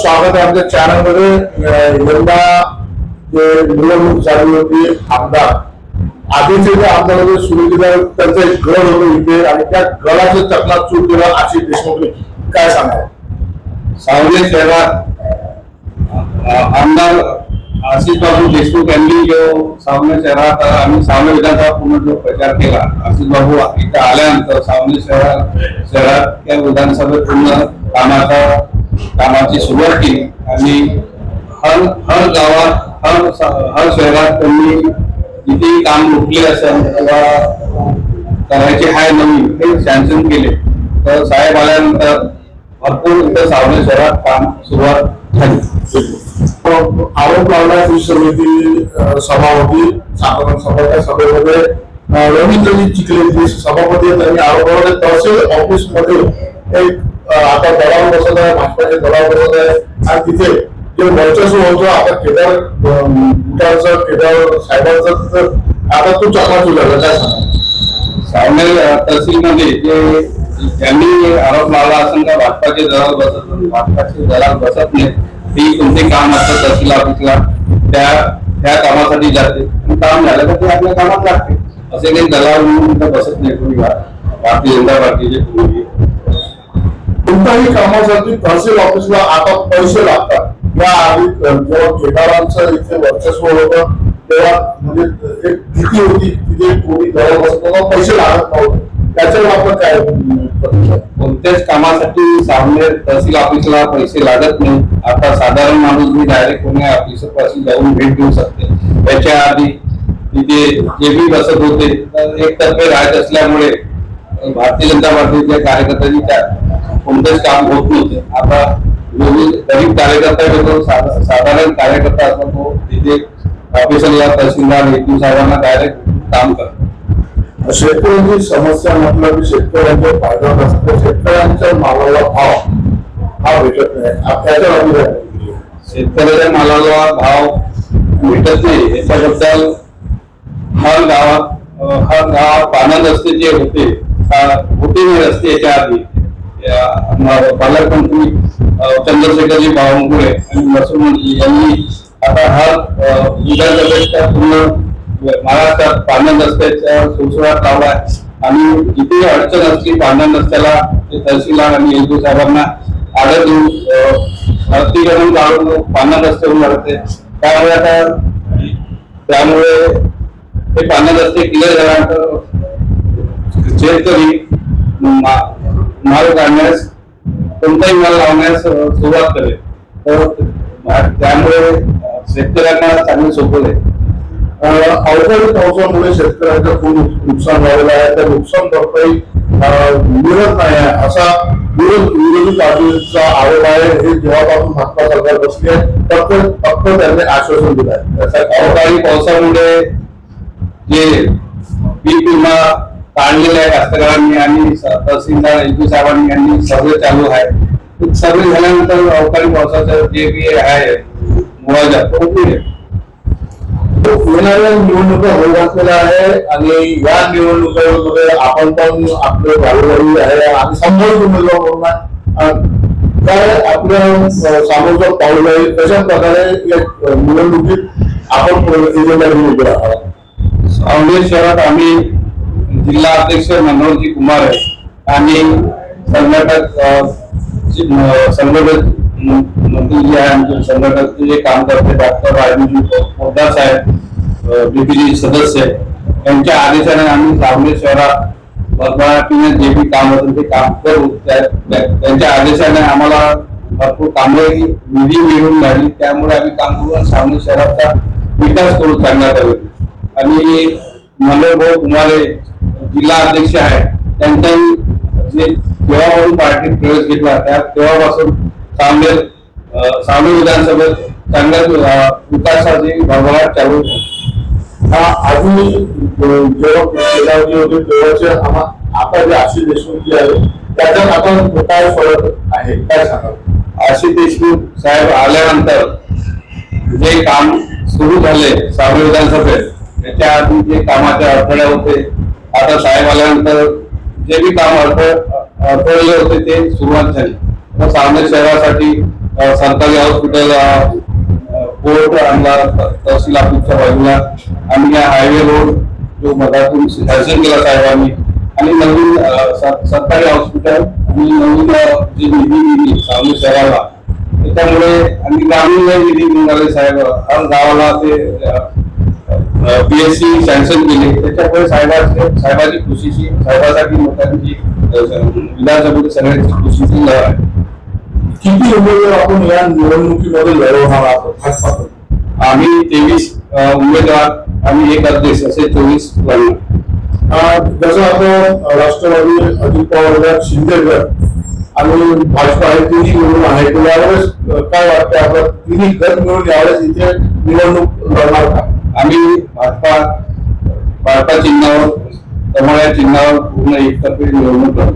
स्वागत आहे आमच्या चॅनलमध्ये यंदा जे निवडणूक झाली होती आमदार. आधीचे जे आमदार होते सुरू केलं त्यांचं एक गड होतं इथे. आणि त्या गडाचं चकनाचूर केलं आशिष देशमुख काय सांगाल? सांगली शहरात आमदार आशिष बाबू देशमुख यांनी जो सावने शहरात आम्ही सावने विधानसभा पूर्ण जो प्रचार केला आशिष बाबू इथे आल्यानंतर सावने शहरात शहरात त्या विधानसभेत पूर्ण कामाचा कामाची सुरुवात केली. आणि हर हर गावात हर हर शहरात त्यांनी किती काम रोखले असेल किंवा करायचे आहे नवीन हे सँक्शन केले. तर साहेब आल्यानंतर भरपूर इथं सावने शहरात काम सुरुवात झाली. हो, आरोप लावला ही समिती सभा होती साधारण सभा त्या सभेमध्ये रवींद्रजी चिखले सभापती त्यांनी आरोप लावले तहसील ऑफिसमध्ये एक आता दलाल बसत आहे भाजपाचे दलाल बसत आहे आणि तिथे जे वर्चस्व होतो आता केदार अं, केदार साहेबांचं आता तू चकनाचूर झाला काय सांगा तहसीलमध्ये जे त्यांनी आरोप लावला असेल का भाजपाचे दलाल बसत भाजपाचे दलाल बसत नाही ती कोणते काम असतं तहसील ऑफिसला? त्या त्या कामासाठी जाते. काम झालं तर ते आपल्या कामात लागते. असे काही दलाल म्हणून बसत नाही कोणी भारतीय जनता पार्टीचे कोणी. कोणत्याही कामासाठी तहसील ऑफिसला आता पैसे लागतात. या आधी जेव्हा केदारांचं इथे वर्चस्व होतं तेव्हा म्हणजे एक भीती होती तिथे कोणी दलाल बसताना पैसे लागत नव्हते. त्याच्यावर आपण काय कोणत्याच कामासाठी सामने तहसील ऑफिसला पैसे लागत नाही. आता साधारण माणूस मी डायरेक्ट कोणी ऑफिस पाशी जाऊन भेट देऊ शकते. त्याच्या आधी तिथे जे बी बसत होते तर एकतर्फे राहत असल्यामुळे भारतीय जनता पार्टीच्या कार्यकर्त्यांनी त्या कोणतेच काम होत नव्हते. आता गरीब कार्यकर्ता साधारण कार्यकर्ता असतो तो तिथे ऑफिसरला तहसीलदार हेतू साहेबांना डायरेक्ट काम करतो. शेतकऱ्यांची समस्या म्हटलं की शेतकऱ्यांचे फायदा नसतो. शेतकऱ्यांच्या मालाला भाव हा भेटत नाही. त्याच्या. शेतकऱ्याच्या मालाला भाव भेटत नाही. याच्याबद्दल हर गावात हर गावात पानं रस्ते जे होते होते नाही रस्ते याच्या आधी. पालकमंत्री अं, चंद्रशेखरजी बावनकुळे आणि महसूल मंत्री यांनी आता हा विधानसभेच्या पूर्ण महाराष्ट्रात पानं रस्त्याच्या सुळसुळाट आहे. आणि जिथे अडचण असली पानं रस्त्याला ते तहसीलदार आणि एलपी साहेबांना आडत देऊन अतिक्रमण काढून पानं रस्त्यावरून वाढते. त्यामुळे आता त्यामुळे ते पानं रस्ते क्लिअर झाल्यानंतर शेतकरी मा- माल काढण्यास कोणताही माल लावण्यास सुरुवात करेल. तर त्यामुळे शेतकऱ्यांना चांगले सोपं आहे अवकाळी पावसामुळे शेतकऱ्यांचं खूप नुकसान झालेलं आहे. त्या नुकसान भरपाई मिळत नाही आहे. असा विरोध विरोधी पार्टीचा आरोप आहे. हे जेव्हापासून भाजपा सरकार बसले आहे फक्त फक्त त्यांनी आश्वासन दिलं आहे. अवकाळी पावसामुळे जे पीक विमा काढलेला कास्तकारांनी आणि स- तहसीलदार एपी साहेबांनी यांनी सर्वे चालू आहे सर्वे झाल्यानंतर अवकाळी पावसाचं जे बी आहे मुळाजा तो येणाऱ्या निवडणुका होत असलेल्या आहे आणि या निवडणुकांमध्ये आपण पण आपलं भागीदारी आहे आणि संबंधित उमेदवार म्हणून काय आपल्या अं, सामोरचं पाऊल आहे कशा प्रकारे या निवडणुकीत आपण एजेंडा घेऊन आहोत सांगली शहरात आम्ही जिल्हा अध्यक्ष मनोहरजी कुमार आहे आणि संघटक संघटक मंत्री जे आहे आमचे संघटक जे काम करते डॉक्टर राजूजी पोद्दार साहेब बीपीजी सदस्य त्यांच्या यांच्या आदेशाने आम्ही सांगली शहरात भरभराटीने जे बी काम होतं ते काम करू. त्या- त्यांच्या आदेशाने आम्हाला भरपूर कामं निधी मिळून राहिली. त्यामुळे आम्ही काम करू आणि सांगली शहराचा विकास करू चांगला पद्धतीने आणि मनोहर भाऊ कुमारे जिल्हा अध्यक्ष आहे. त्यांच्या जे तेव्हापासून पार्टीत प्रवेश घेतला त्या तेव्हापासून सामने अं, सामने विधानसभेत चांगल्या विकासाची भरभराट चालू हा अजून जेव्हा केदारजी होते तेव्हाचे आम्हा आता जे आशिष देशमुख जे आहे त्याच्यात आपण काय फरक आहे. काय सांगाल? आशिष देशमुख साहेब आल्यानंतर जे काम सुरू झाले सावली विधानसभेत त्याच्या आधी जे कामाचे अडथळे होते आता साहेब आल्यानंतर जे बी काम अडथळ अडथळले होते ते सुरुवात झाली. तर शहरासाठी सरकारी हॉस्पिटल कोर्ट आणला तहसील ऑफिसच्या बाजूला आणि या हायवे रोड जो मधातून शासन केला साहेबांनी आणि नवीन सरकारी हॉस्पिटल आणि नवीन जी निधी दिली सांगली शहराला त्याच्यामुळे आणि ग्रामीण निधी मिळाले साहेब हर गावाला ते बीएससी सँक्शन केले. त्याच्यामुळे साहेबांचे साहेबांची खुशीची साहेबांसाठी लोकांची अ, विधानसभेत सगळ्यांची खुशीची आहे. किती उमेदवार आपण या निवडणुकीमध्ये लढवणार आहोत? आम्ही तेवीस उमेदवार आणि एक अध्यक्ष असे चोवीस लढणार. जसं आता राष्ट्रवादी अजित पवार शिंदे गट आणि भाजपा हे तिन्ही आहे. यावेळेस काय वाटतं आपण तिन्ही गट मिळून यावेळेस इथे निवडणूक लढणार का? आम्ही भाजपा भाजपा चिन्हावर कमळ या चिन्हावर पूर्ण एकतर्फी निवडणूक लढवू.